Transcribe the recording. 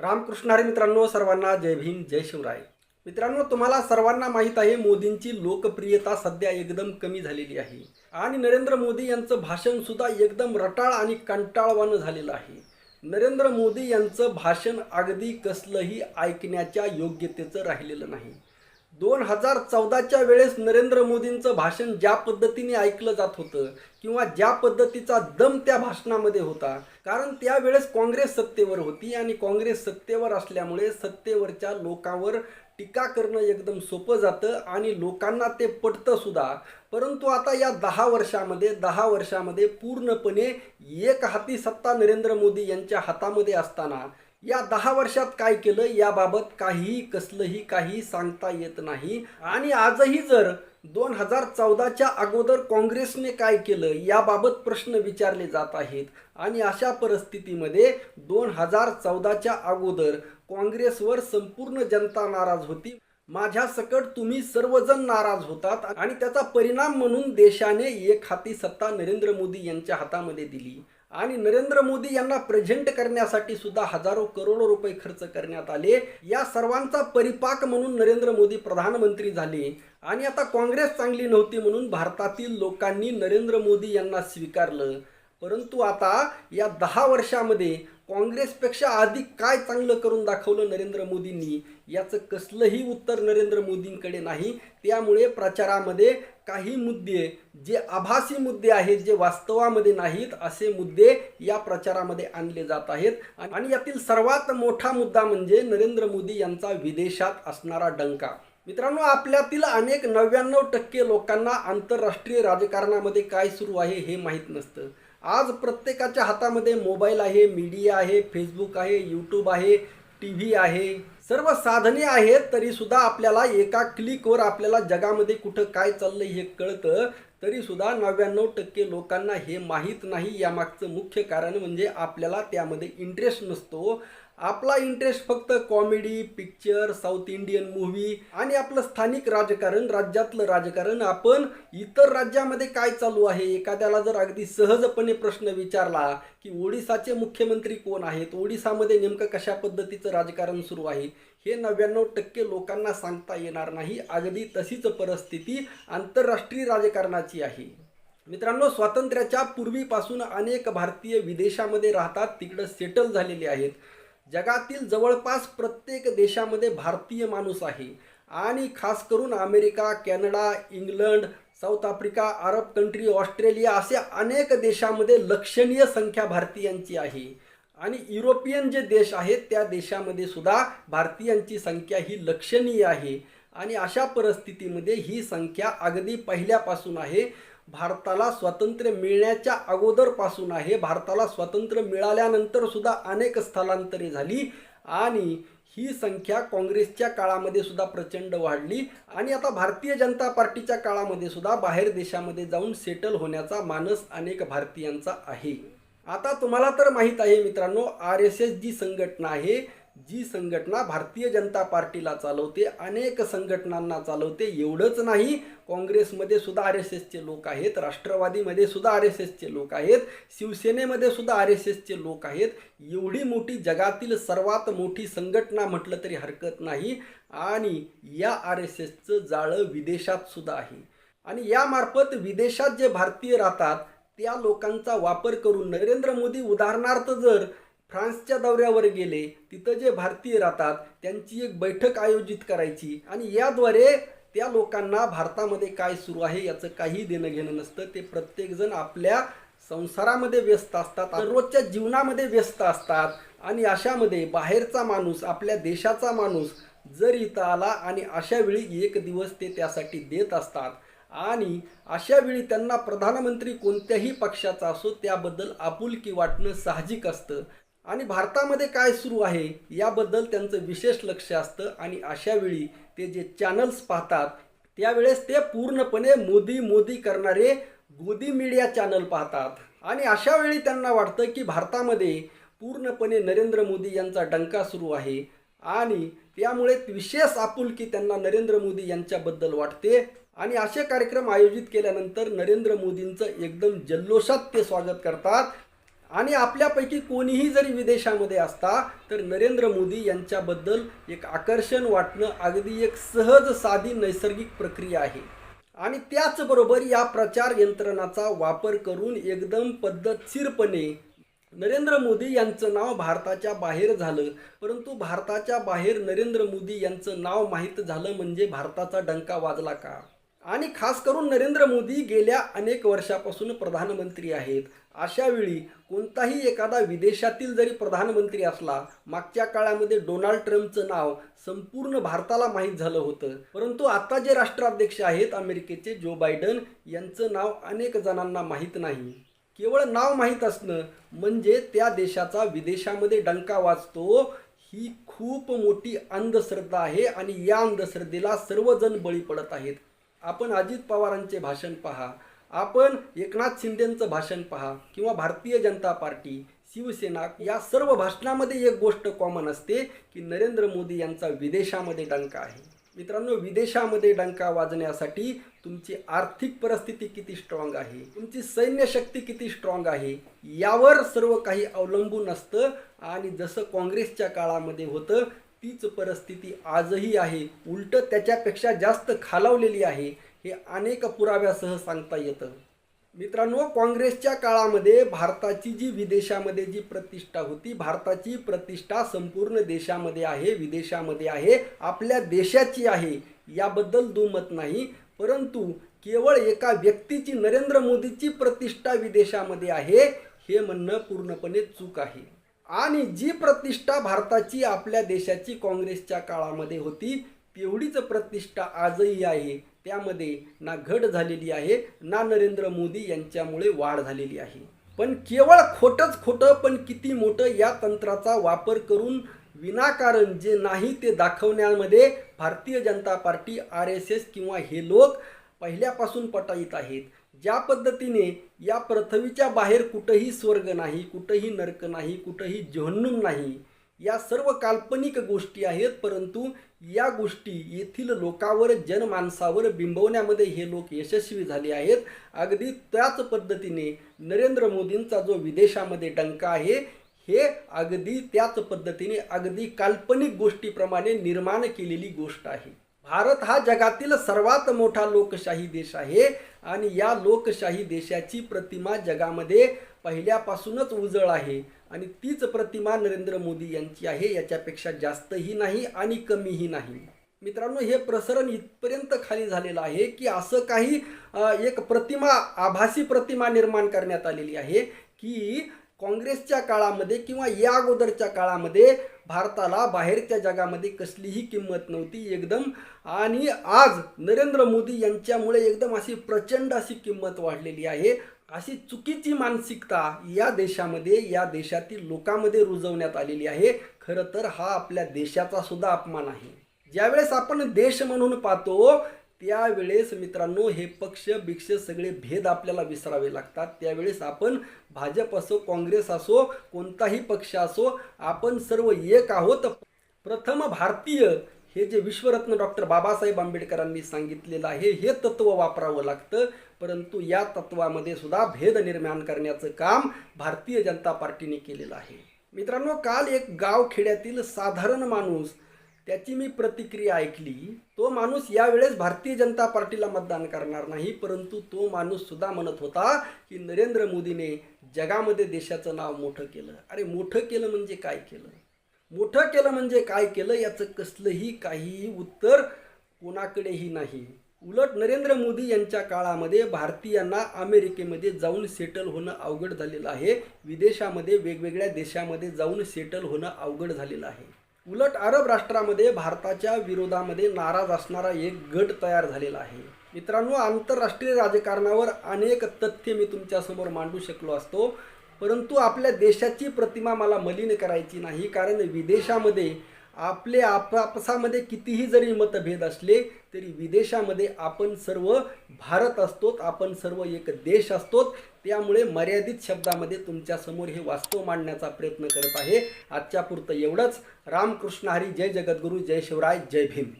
रामकृष्ण हरी मित्रांनो सर्वांना जय भीम जय शिवराय. मित्रांनो तुम्हाला सर्वांना माहीत आहे मोदींची लोकप्रियता सध्या एकदम कमी झालेली आहे. आणि नरेंद्र मोदी यांचं भाषण सुद्धा एकदम रटाळ आणि कंटाळवानं झालेलं आहे. नरेंद्र मोदी यांचं भाषण अगदी कसलंही ऐकण्याच्या योग्यतेचं राहिलेलं नाही. दोन हजार चौदाच्या वेळेस नरेंद्र मोदींचं भाषण ज्या पद्धतीने ऐकलं जात होतं किंवा ज्या पद्धतीचा दम त्या भाषणामध्ये होता कारण त्यावेळेस काँग्रेस सत्तेवर होती आणि काँग्रेस सत्तेवर असल्यामुळे सत्तेवरच्या लोकांवर टीका करणं एकदम सोपं जातं आणि लोकांना ते पटतं सुद्धा. परंतु आता या दहा वर्षामध्ये दहा वर्षामध्ये पूर्णपणे एक हाती सत्ता नरेंद्र मोदी यांच्या हातामध्ये असताना या दहा वर्षात काय केलं याबाबत काहीही कसलंही काही सांगता येत नाही. आणि आजही जर दोन हजार चौदाच्या अगोदर काँग्रेसने काय केलं याबाबत प्रश्न विचारले जात आहेत. आणि अशा परिस्थितीमध्ये दोन हजार चौदाच्या अगोदर काँग्रेसवर संपूर्ण जनता नाराज होती. माझ्या सकट तुम्ही सर्वजण नाराज होतात आणि त्याचा परिणाम म्हणून देशाने एक हाती सत्ता नरेंद्र मोदी यांच्या हातामध्ये दिली. आणि नरेंद्र मोदी यांना प्रेझेंट करण्यासाठी सुद्धा हजारो करोडो रुपये खर्च करण्यात आले. या सर्वांचा परिपाक म्हणून नरेंद्र मोदी प्रधानमंत्री झाले. आणि आता काँग्रेस चांगली नव्हती म्हणून भारतातील लोकांनी नरेंद्र मोदी यांना स्वीकारलं. परंतु आता या दहा वर्षामध्ये काँग्रेसपेक्षा अधिक काय चांगलं करून दाखवलं नरेंद्र मोदींनी याचं कसलंही उत्तर नरेंद्र मोदींकडे नाही. त्यामुळे प्रचारामध्ये काही मुद्दे जे आभासी मुद्दे आहेत जे वास्तवामध्ये नाहीत असे मुद्दे या प्रचारामध्ये आणले जात आहेत. आणि यातील सर्वात मोठा मुद्दा म्हणजे नरेंद्र मोदी यांचा विदेशात असणारा डंका. मित्रांनो आपल्यातील अनेक नव्याण्णव टक्के लोकांना आंतरराष्ट्रीय राजकारणामध्ये काय सुरू आहे हे माहीत नसतं. आज प्रत्येकाच्या हातामध्ये मोबाईल आहे मीडिया आहे फेसबुक आहे यूट्यूब आहे टी व्ही आहे. सर्व साधने आहेत तरीसुद्धा आपल्याला एका क्लिकवर आपल्याला जगामध्ये कुठं काय चाललं हे कळतं. तरीसुद्धा नव्याण्णव टक्के लोकांना हे माहीत नाही. यामागचं मुख्य कारण म्हणजे आपल्याला त्यामध्ये इंटरेस्ट नसतो. आपला इंटरेस्ट फक्त comedy picture south Indian movie आणि आपलं स्थानिक राजकारण राज्यातलं राजकारण. आपण इतर राज्यामध्ये काय चालू आहे? एखाद्याला जर अगदी सहजपणे प्रश्न विचारला की ओडिसाचे मुख्यमंत्री कोण आहेत? ओडिसामध्ये नेमकं कशा पद्धतीचं राजकारण सुरू आहे? हे नव्याण्णव टक्के लोकांना सांगता येणार नाही. अगदी तशीच परिस्थिती आंतरराष्ट्रीय राजकारणाची आहे. मित्रांनो स्वातंत्र्याच्या पूर्वीपासून अनेक भारतीय विदेशामध्ये राहतात तिकडं सेटल झालेले आहेत. जगातील जवळपास प्रत्येक देशामध्ये भारतीय माणूस आहे. आणि खास करून America Canada England South Africa Arab country Australia असे अनेक देशामध्ये लक्षणीय संख्या भारतीयांची आहे. आणि युरोपियन जे देश आहेत त्या देशामध्ये सुद्धा भारतीयांची संख्या ही लक्षणीय आहे. आणि अशा परिस्थितीमध्ये ही संख्या अगदी पहिल्यापासून आहे. भारताला स्वातंत्र्य मिळण्याच्या अगोदरपासून आहे. भारताला स्वातंत्र्य मिळाल्यानंतर सुद्धा अनेक स्थलांतरे झाली आणि ही संख्या काँग्रेसच्या काळामध्ये सुद्धा प्रचंड वाढली आणि आता भारतीय जनता पार्टीच्या काळामध्ये सुद्धा बाहेर देशामध्ये जाऊन सेटल होण्याचा मानस अनेक भारतीयांचा आहे. आता तुम्हाला तर माहीत आहे मित्रांनो आर एस एस जी संघटना आहे. जी संघटना भारतीय जनता पार्टीला चालवते अनेक संघटनांना चालवते एवढंच नाही काँग्रेसमध्ये सुद्धा आर एस एसचे लोक आहेत राष्ट्रवादीमध्ये सुद्धा आर एस एसचे लोक आहेत शिवसेनेमध्ये सुद्धा आर एस एसचे लोक आहेत. एवढी मोठी जगातील सर्वात मोठी संघटना म्हटलं तरी हरकत नाही आणि या आर एस एसचं जाळं विदेशात सुद्धा आहे. आणि यामार्फत विदेशात जे भारतीय राहतात त्या लोकांचा वापर करून नरेंद्र मोदी उदाहरणार्थ जर फ्रान्सच्या दौऱ्यावर गेले तिथं जे भारतीय राहतात त्यांची एक बैठक आयोजित करायची आणि याद्वारे त्या लोकांना भारतामध्ये काय सुरू आहे याचं काही देणं घेणं नसतं. ते प्रत्येकजण आपल्या संसारामध्ये व्यस्त असतात रोजच्या जीवनामध्ये व्यस्त असतात आणि अशामध्ये बाहेरचा माणूस आपल्या देशाचा माणूस जर इथं आला आणि अशा वेळी एक दिवस ते त्यासाठी देत असतात आणि अशा वेळी त्यांना प्रधानमंत्री कोणत्याही पक्षाचा असो त्याबद्दल आपुलकी वाटणं साहजिक असतं. आणि भारतामध्ये काय सुरू आहे याबद्दल त्यांचं विशेष लक्ष असतं. आणि अशा वेळी ते जे चॅनल्स पाहतात त्यावेळेस ते पूर्णपणे मोदी मोदी करणारे गोदी मीडिया चॅनल पाहतात. आणि अशा वेळी त्यांना वाटतं की भारतामध्ये पूर्णपणे नरेंद्र मोदी यांचा डंका सुरू आहे. आणि त्यामुळे विशेष आपुलकी त्यांना नरेंद्र मोदी यांच्याबद्दल वाटते. आणि असे कार्यक्रम आयोजित केल्यानंतर नरेंद्र मोदींचं एकदम जल्लोषात ते स्वागत करतात. आणि आपल्यापैकी कोणीही जरी विदेशामध्ये असता तर नरेंद्र मोदी यांच्याबद्दल एक आकर्षण वाटणं अगदी एक सहज साधी नैसर्गिक प्रक्रिया आहे. आणि त्याचबरोबर या प्रचार यंत्रणाचा वापर करून एकदम पद्धतशीरपणे नरेंद्र मोदी यांचं नाव भारताच्या बाहेर झालं परंतु भारताच्या बाहेर नरेंद्र मोदी यांचं नाव माहीत झालं म्हणजे भारताचा डंका वाजला का? आणि खास करून नरेंद्र मोदी गेल्या अनेक वर्षापासून प्रधानमंत्री आहेत. अशा वेळी कोणताही एखादा विदेशातील जरी प्रधानमंत्री असला मागच्या काळामध्ये डोनाल्ड ट्रम्पचं नाव संपूर्ण भारताला माहीत झालं होतं. परंतु आता जे राष्ट्राध्यक्ष आहेत अमेरिकेचे जो बायडन यांचं नाव अनेक जणांना माहीत नाही. केवळ नाव माहीत असणं म्हणजे त्या देशाचा विदेशामध्ये डंका वाजतो. ही खूप मोठी अंधश्रद्धा आहे आणि या अंधश्रद्धेला सर्वजण बळी पडत आहेत. आपण अजित पवारांचे भाषण पहा आपण एकनाथ शिंदेंचं भाषण पहा किंवा भारतीय जनता पार्टी शिवसेना या सर्व भाषणामध्ये एक गोष्ट कॉमन असते की नरेंद्र मोदी यांचा विदेशामध्ये डंका आहे. मित्रांनो विदेशामध्ये डंका वाजण्यासाठी तुमची आर्थिक परिस्थिती किती स्ट्रॉंग आहे? तुमची सैन्य शक्ती किती स्ट्रॉंग आहे? यावर सर्व काही अवलंबून असतं आणि जसं काँग्रेसच्या काळामध्ये होतं तीच परिस्थिती आजही आहे. उलट त्याच्यापेक्षा जास्त खालावलेली आहे हे अनेक पुराव्यासह सांगता येतं. मित्रांनो काँग्रेसच्या काळामध्ये भारताची जी विदेशामध्ये जी प्रतिष्ठा होती भारताची प्रतिष्ठा संपूर्ण देशामध्ये आहे विदेशामध्ये आहे आपल्या देशाची आहे याबद्दल दुमत नाही. परंतु केवळ एका व्यक्तीची नरेंद्र मोदीची प्रतिष्ठा विदेशामध्ये आहे हे म्हणणं पूर्णपणे चूक आहे. आणि जी प्रतिष्ठा भारताची आपल्या देशाची काँग्रेसच्या काळामध्ये होती तेवढीच प्रतिष्ठा आजही आहे. त्यामध्ये ना घट झालेली आहे ना नरेंद्र मोदी यांच्यामुळे वाढ झालेली आहे. पण केवळ खोटंच खोटं पण किती मोठं या तंत्राचा वापर करून विनाकारण जे नाही ते दाखवण्यामध्ये Bharatiya Janata Party R S S किंवा हे लोक पहिल्यापासून पटाईत आहेत. ज्या पद्धतीने या पृथ्वीच्या बाहेर कुठंही स्वर्ग नाही कुठंही नरक नाही कुठंही जहन्नुम नाही या सर्व काल्पनिक गोष्टी आहेत परंतु या गोष्टी येथील लोकावर जनमानसावर बिंबवण्यामध्ये हे लोक यशस्वी झाले आहेत. अगदी त्याच पद्धतीने नरेंद्र मोदींचा जो विदेशामध्ये डंका आहे हे अगदी त्याच पद्धतीने अगदी काल्पनिक गोष्टीप्रमाणे निर्माण केलेली गोष्ट आहे. भारत हा जगातील सर्वात मोठा लोकशाही देश आहे. आणि या लोकशाही देशाची प्रतिमा जगामध्ये पहिल्यापासूनच उजळ आहे. आणि तीच प्रतिमा नरेंद्र मोदी यांची आहे याच्यापेक्षा जास्तही नाही आणि कमीही नाही. मित्रांनो हे प्रसरण इथपर्यंत खाली झालेलं आहे की असं काही एक प्रतिमा आभासी प्रतिमा निर्माण करण्यात आलेली आहे की काँग्रेसच्या काळामध्ये किंवा या अगोदरच्या काळामध्ये भारताला बाहेरच्या जगामध्ये कसलीही किंमत नव्हती एकदम. आणि आज नरेंद्र मोदी यांच्यामुळे एकदम अशी प्रचंड अशी किंमत वाढलेली आहे. अशी चुकीची मानसिकता या देशामध्ये या देशातील लोकांमध्ये रुजवण्यात आलेली आहे. खरं तर हा आपल्या देशाचा सुद्धा अपमान आहे. ज्यावेळेस आपण देश म्हणून पाहतो त्यावेळेस मित्रांनो हे पक्ष भिक्ष सगळे भेद आपल्याला विसरावे लागतात. त्यावेळेस आपण भाजप असो काँग्रेस असो कोणताही पक्ष असो आपण सर्व एक आहोत. प्रथम भारतीय हे जे विश्वरत्न डॉक्टर बाबासाहेब आंबेडकरांनी सांगितलेलं आहे हे तत्व वापरावं लागतं. परंतु या तत्वामध्ये सुद्धा भेद निर्माण करण्याचं काम भारतीय जनता पार्टीने केलेलं आहे. मित्रांनो काल एक गाव खेड्यातील साधारण माणूस त्याची मी प्रतिक्रिया ऐकली. तो माणूस यावेळेस भारतीय जनता पार्टीला मतदान करणार नाही परंतु तो माणूस सुद्धा म्हणत होता की नरेंद्र मोदीने जगामध्ये देशाचं नाव मोठं केलं. अरे मोठं केलं म्हणजे काय केलं? मोठं केलं म्हणजे काय केलं? याचं कसलंही काहीही उत्तर कोणाकडेही नाही. उलट नरेंद्र मोदी यांच्या काळामध्ये भारतीयांना अमेरिकेमध्ये जाऊन सेटल होणं अवघड झालेलं आहे. विदेशामध्ये वेगवेगळ्या देशामध्ये जाऊन सेटल होणं अवघड झालेलं आहे. उलट अरब राष्ट्रामध्ये भारताच्या विरोधामध्ये नाराज असणारा एक गट तयार झालेला आहे. मित्रांनो आंतरराष्ट्रीय राजकारणावर अनेक तथ्य मी तुमच्यासमोर मांडू शकलो असतो. परंतु आपल्या देशाची प्रतिमा मला मलिन करायची नाही कारण विदेशामध्ये आपले आपापसामध्ये कितीही जरी मतभेद असले तरी विदेशामध्ये आपण सर्व भारत असतो आपण सर्व एक देश असतो त्यामुळे मर्यादित शब्दामध्ये तुमच्यासमोर हे वास्तव मांडण्याचा प्रयत्न करत आहे. आजच्या पुरतं एवढंच. रामकृष्ण हरी जय जगद्गुरू जय शिवराय जय भीम.